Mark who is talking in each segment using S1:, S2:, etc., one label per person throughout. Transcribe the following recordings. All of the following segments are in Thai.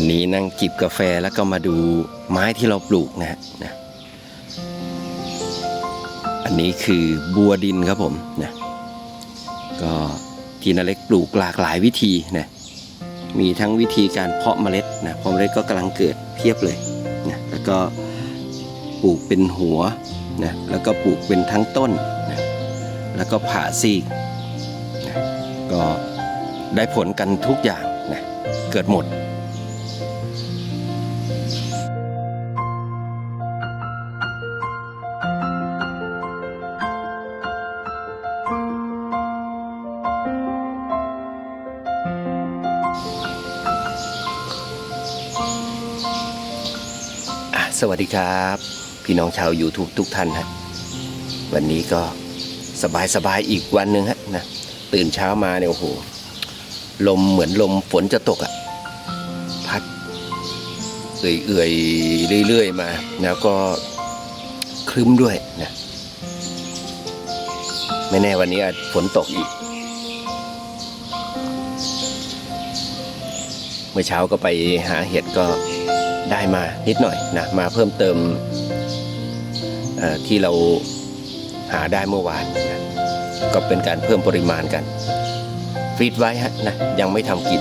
S1: วันนี้นั่งจิบกาแฟแล้วก็มาดูไม้ที่เราปลูกนะฮะนะอันนี้คือบัวดินครับผมนะก็ที่นาเล็กปลูกหลากหลายวิธีนะมีทั้งวิธีการเพาะเมล็ดนะเพาะเมล็ดก็กำลังเกิดเพียบเลยนะแล้วก็ปลูกเป็นหัวนะแล้วก็ปลูกเป็นทั้งต้นนะแล้วก็ผ่าซีกนะก็ได้ผลกันทุกอย่างนะเกิดหมด สวัสดีครับ พี่น้องชาว YouTube ทุกท่านฮะวันนี้ก็สบายสบายอีกวันหนึ่งฮะนะตื่นเช้ามาเนี่ยโอ้โหลมเหมือนลมฝนจะตกอะ่ะพัดเอื่อยๆเรื่อยๆมา แล้วก็ครึ้มด้วยนะไม่แน่วันนี้อาจฝนตกอีก เมื่อเช้าก็ไปหาเห็ดก็ ได้มานิดหน่อยนะมาเพิ่มเติมที่เราหาได้เมื่อวานนะก็เป็นการเพิ่มปริมาณกันฟีดไว้ฮะนะยังไม่ทำกิน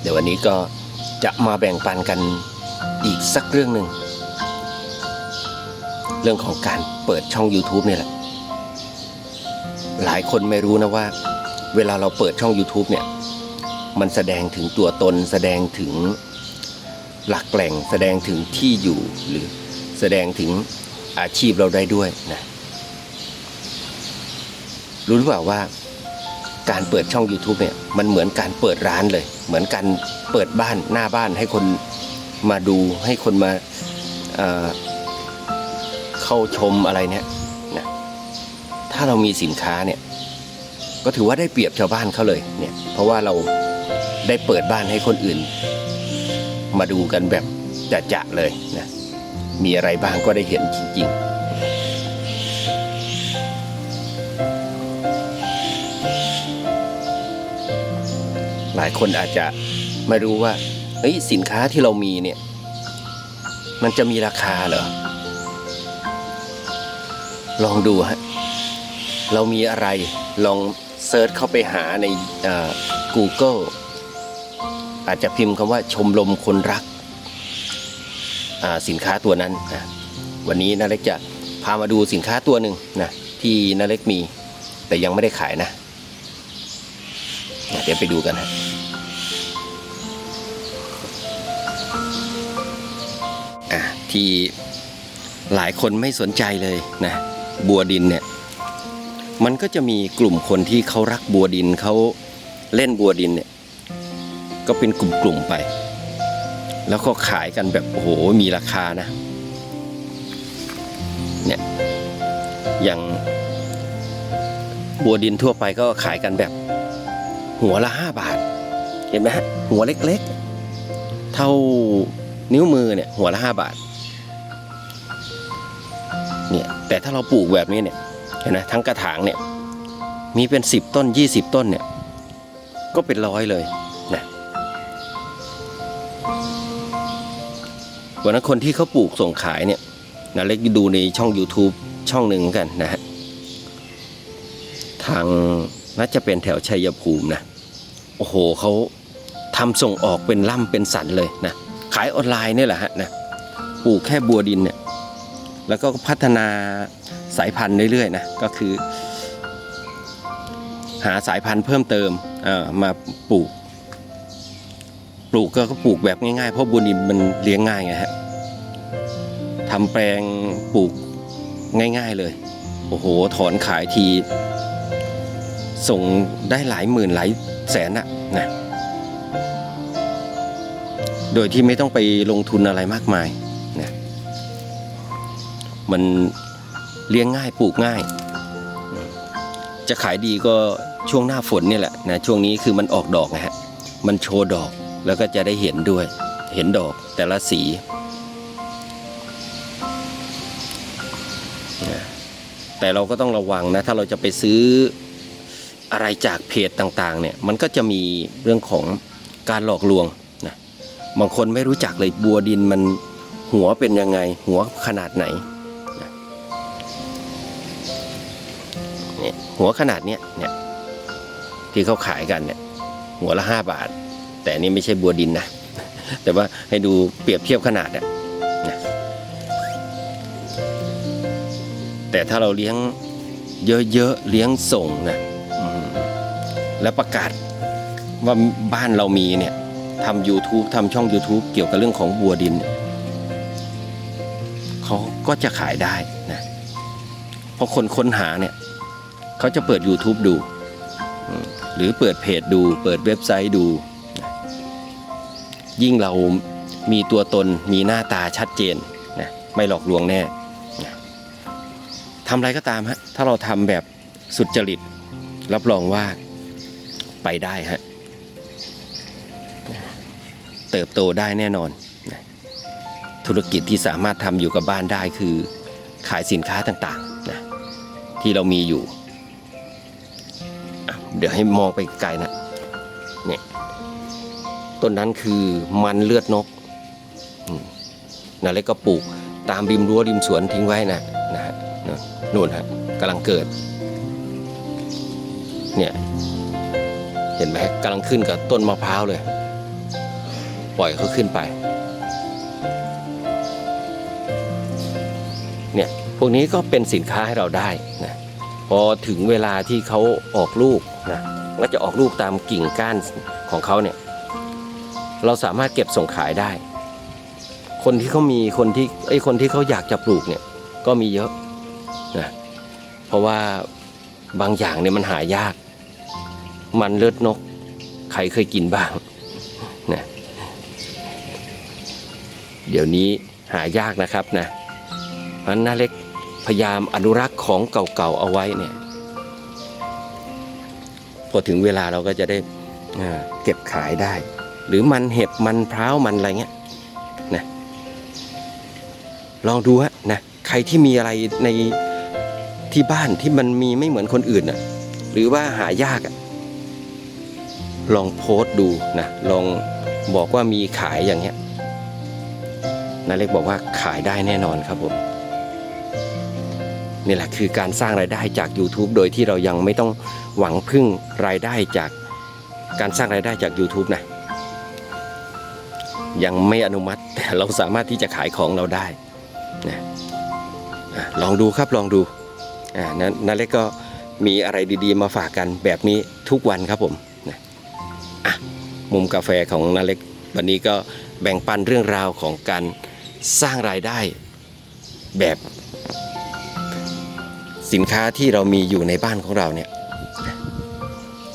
S1: เดี๋ยววันนี้ก็จะมาแบ่งปันกันอีกสักเรื่องหนึ่ง เรื่องของการเปิดช่อง YouTube เนี่ยแหละ หลายคนไม่รู้นะว่า เวลาเราเปิดช่อง YouTube เนี่ย มันแสดงถึงตัวตน แสดงถึงหลักแหล่ง แสดงถึงที่อยู่หรือแสดงถึงอาชีพเราได้ด้วยนะรู้หรือเปล่าว่าการเปิดช่อง YouTube เนี่ยมันเหมือนการเปิดร้านเลย เหมือนการเปิดบ้านหน้าบ้านให้คนมาดูให้คนมาเเข้าชมอะไรเนี่ยนะถ้าเรามีสินค้าเนี่ย ก็ถือว่าได้เปรียบชาวบ้านเขาเลยเนี่ยเพราะว่าเราได้เปิดบ้านให้คนอื่น มาดูกันแบบจะๆเลยนะมีอะไรบ้างก็ได้เห็นจริงๆหลายคนอาจจะไม่รู้ว่าเฮ้ยสินค้าที่เรามีเนี่ย มันจะมีราคาเหรอ ลองดูฮะ เรามีอะไรลอง เซิร์ชเข้าไปหาใน Google อาจจะพิมพ์คำว่าชมรมคนรักสินค้าตัวนั้นนะวันนี้นาเล็กจะพามาดูสินค้าตัวหนึ่งนะที่นาเล็กมีแต่ยังไม่ได้ขายนะ เดี๋ยวไปดูกันฮะอะที่หลายคนไม่สนใจเลยนะบัวดินเนี่ย มันก็จะมีกลุ่มคนที่เขารักบัวดินเขาเล่นบัวดินเนี่ยก็เป็นกลุ่มๆไป แล้วก็ขายกันแบบโอ้โหมีราคานะเนี่ยอย่างบัวดินทั่วไปก็ขายกันแบบ หัวละห้าบาท เห็นไหมฮะหัวเล็กๆ เท่านิ้วมือเนี่ยหัวละห้าบาทเนี่ยแต่ถ้าเราปลูกแบบนี้เนี่ย เห็นไหมทั้งกระถางเนี่ยมีเป็นสิบต้นยี่สิบต้นเนี่ยก็เป็นร้อยเลยนะวันนั้นคนที่เขาปลูกส่งขายเนี่ยนาเล็กดูในช่อง YouTube ช่องหนึ่งกันนะฮะทางน่าจะเป็นแถวชัยภูมินะ โอ้โหเขาทำส่งออกเป็นล่ำเป็นสันเลยนะ ขายออนไลน์เนี่ยแหละฮะนะปลูกแค่บัวดินเนี่ย แล้วก็พัฒนาสายพันธุ์เรื่อยๆนะก็คือ หาสายพันธุ์เพิ่มเติมมาปลูก ปลูกก็ปลูกแบบง่ายๆ เพราะบุญดินมันเลี้ยงง่ายไงฮะทำแปลงปลูกง่าย ๆเลย โอ้โห ถอนขายที ส่งได้หลายหมื่นหลายแสนอะนะโดยที่ไม่ต้องไปลงทุนอะไรมากมาย มันเลี้ยงง่ายปลูกง่าย จะขายดีก็ช่วงหน้าฝนนี่แหละนะช่วงนี้คือมันออกดอกนะฮะมันโชว์ดอกแล้วก็จะได้เห็นด้วย เห็นดอกแต่ละสีแต่เราก็ต้องระวังนะถ้าเราจะไปซื้ออะไรจากเพจต่างๆเนี่ยมันก็จะมีเรื่องของการหลอกลวงนะบางคนไม่รู้จักเลยบัวดินมันหัวเป็นยังไง หัวขนาดไหน หัวขนาดเนี้ยเนี่ยที่เขาขายกันเนี่ยหัวละห้าบาท แต่นี่ไม่ใช่บัวดินนะ แต่ว่าให้ดูเปรียบเทียบขนาดอะนะแต่ถ้าเราเลี้ยงเยอะๆเลี้ยงส่งนะแล้วประกาศว่าบ้านเรามีเนี่ยทำ YouTube ทำช่อง YouTube เกี่ยวกับเรื่องของบัวดิน เขาก็จะขายได้นะ เพราะคนค้นหาเนี่ย เขาจะเปิด YouTube ดู หรือเปิดเพจดู เปิดเว็บไซต์ดู ยิ่งเรามีตัวตนมีหน้าตาชัดเจนนะไม่หลอกลวงแน่ทำอะไรก็ตามฮะถ้าเราทำแบบสุดจริต รับรองว่าไปได้ฮะเติบโตได้แน่นอน ธุรกิจที่สามารถทำอยู่กับบ้านได้คือขายสินค้าต่างๆนะที่เรามีอยู่ ดี๋ยวให้มองไปไกลนะเนี่ยต้นนั้นคือมันเลือดนกนาเล็กก็ปลูกตามริมรั้วริมสวนทิ้งไว้นะนะฮะนู่นนู่นฮะกำลังเกิด เนี่ยเห็นไหมกำลังขึ้นกับต้นมะพร้าวเลย ปล่อยเขาขึ้นไป เนี่ยพวกนี้ก็เป็นสินค้าให้เราได้นะ พอถึงเวลาที่เขาออกลูกนะก็จะออกลูกตามกิ่งก้านของเขาเนี่ย เราสามารถเก็บส่งขายได้ คนที่เขามีคนที่ไอ้คนที่เขาอยากจะปลูกเนี่ย ก็มีเยอะนะเพราะว่าบางอย่างเนี่ยมันหายาก มันเลือดนก ใครเคยกินบ้างนะเดี๋ยวนี้หายากนะครับนะเพราะนั้นน้าเล็ก พยายามอนุรักษ์ของเก่าๆเอาไว้เนี่ยพอถึงเวลาเราก็จะได้เก็บขายได้ หรือมันเห็บมันพร้าวมันอะไรเงี้ยนะลองดูฮะนะใครที่มีอะไรในที่บ้านที่มันมีไม่เหมือนคนอื่นน่ะหรือว่าหายากอะลองโพสต์ดูนะลองบอกว่ามีขายอย่างเงี้ยนาเล็กบอกว่าขายได้แน่นอนครับผม นี่แหละคือการสร้างรายได้จาก YouTube โดยที่เรายังไม่ต้องหวังพึ่งรายได้จากการสร้างรายได้จาก YouTube นะยังไม่อนุมัติแต่เราสามารถที่จะขายของเราได้นะลองดูครับลองดูนั้นนาเล็กก็มีอะไรดีๆ มาฝากกันแบบนี้ทุกวันครับผมนะะมุมกาแฟของนาเล็กวันนี้ก็แบ่งปันเรื่องราวของการสร้างรายได้แบบ สินค้าที่เรามีอยู่ในบ้านของเราเนี่ย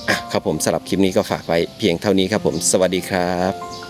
S1: อะครับผมสำหรับคลิปนี้ก็ฝากไว้เพียงเท่านี้ครับผม สวัสดีครับ